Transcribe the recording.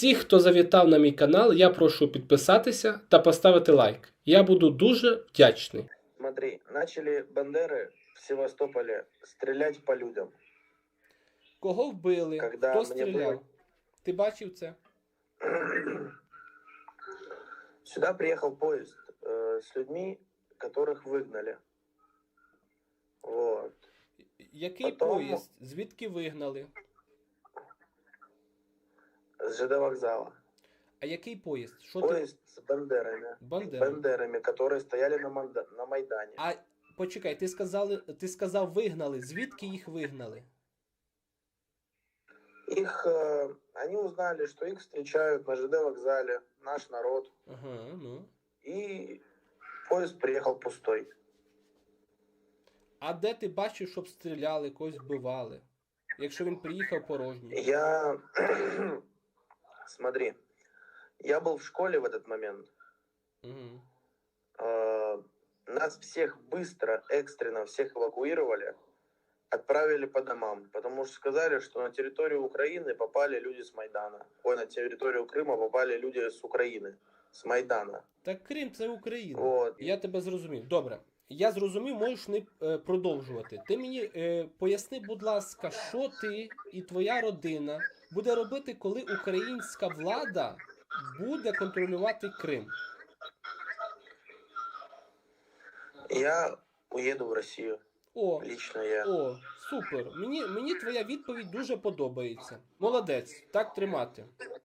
Всіх, хто завітав на мій канал, я прошу підписатися та поставити лайк. Я буду дуже вдячний. Смотри, начали бандеры в Севастополе стрелять по людям. Кого вбили? Когда Хто мені стріляв? було- Ти бачив це? Сюда приехал поезд э, с людьми, которых выгнали. Вот. Який Потом- поїзд? Звідки вигнали? С ЖД вокзала. А який поїзд? Що ти? Поезд с бандерами. Бандерами, которые стояли на, Манда- на Майдане. А почекай, ти сказали, ти сказав вигнали. Звідки їх вигнали? Их, э, они узнали, что их встречают на ЖД вокзале, наш народ. Ага, ну. И поезд приехал пустой. А де ти бачив, щоб стріляли, когось вбивали? Якщо він приїхав порожній. Я... Смотри, я был в школе в этот момент. Угу. Нас всех быстро, экстренно всех эвакуировали, отправили по домам, потому что сказали, что на территорию Украины попали люди с Майдана. Ой, на территорию Крыма попали люди с Украины, с Майдана. Так Крим це Україна. Вот. Я тебе зрозумів. Добре. Я зрозумів, можеш не е, продовжувати. Ти мені е, поясни, будь ласка, що ти і твоя родина буде робити, коли українська влада буде контролювати Крим? Я уеду в Россию. О, Лично я. о, супер. Мені, мені твоя відповідь дуже подобається. Молодець, так тримати.